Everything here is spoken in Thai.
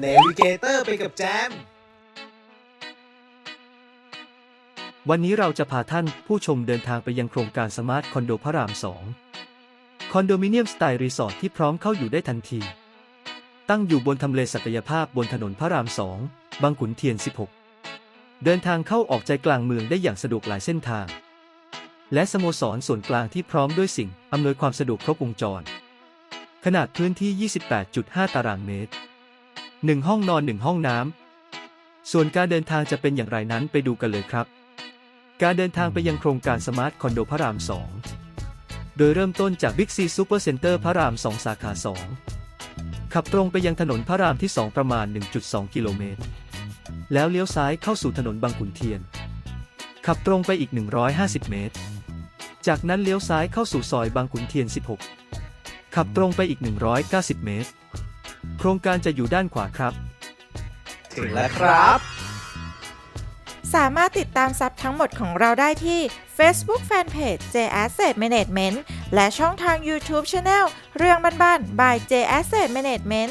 เนวิเกเตอร์ไปกับแจม วันนี้เราจะพาท่านผู้ชมเดินทางไปยังโครงการสมาร์ทคอนโดพระราม 2 คอนโดมิเนียมสไตล์รีสอร์ทที่พร้อมเข้าอยู่ได้ทันที ตั้งอยู่บนทำเลศักยภาพบนถนนพระราม 2 บางขุนเทียน 16 เดินทางเข้าออกใจกลางเมืองได้อย่างสะดวกหลายเส้นทาง และสโมสรส่วนกลางที่พร้อมด้วยสิ่งอำนวยความสะดวกครบวงจร ขนาดพื้นที่ 28.5 ตารางเมตร 1 ห้องนอน 1 ห้องน้ำ ส่วนการเดินทางจะเป็นอย่างไรนั้นไปดูกันเลยครับ การเดินทางไปยังโครงการสมาร์ทคอนโดพระราม 2 โดยเริ่มต้นจาก Big C Super Center พระราม 2 สาขา 2 ขับตรงไปยังถนนพระรามที่ 2 ประมาณ 1.2 กิโลเมตร แล้วเลี้ยวซ้ายเข้าสู่ถนนบางขุนเทียน ขับตรงไปอีก 150 เมตร จากนั้นเลี้ยวซ้ายเข้าสู่ซอยบางขุนเทียน 16 ขับตรงไปอีก 190 เมตร โครงการจะอยู่ด้านขวาครับ ถึงแล้วครับ สามารถติดตามซับทั้งหมดของเราได้ที่ Facebook Fanpage J Asset Management และช่องทาง YouTube Channel เรื่องบ้านๆ by J Asset Management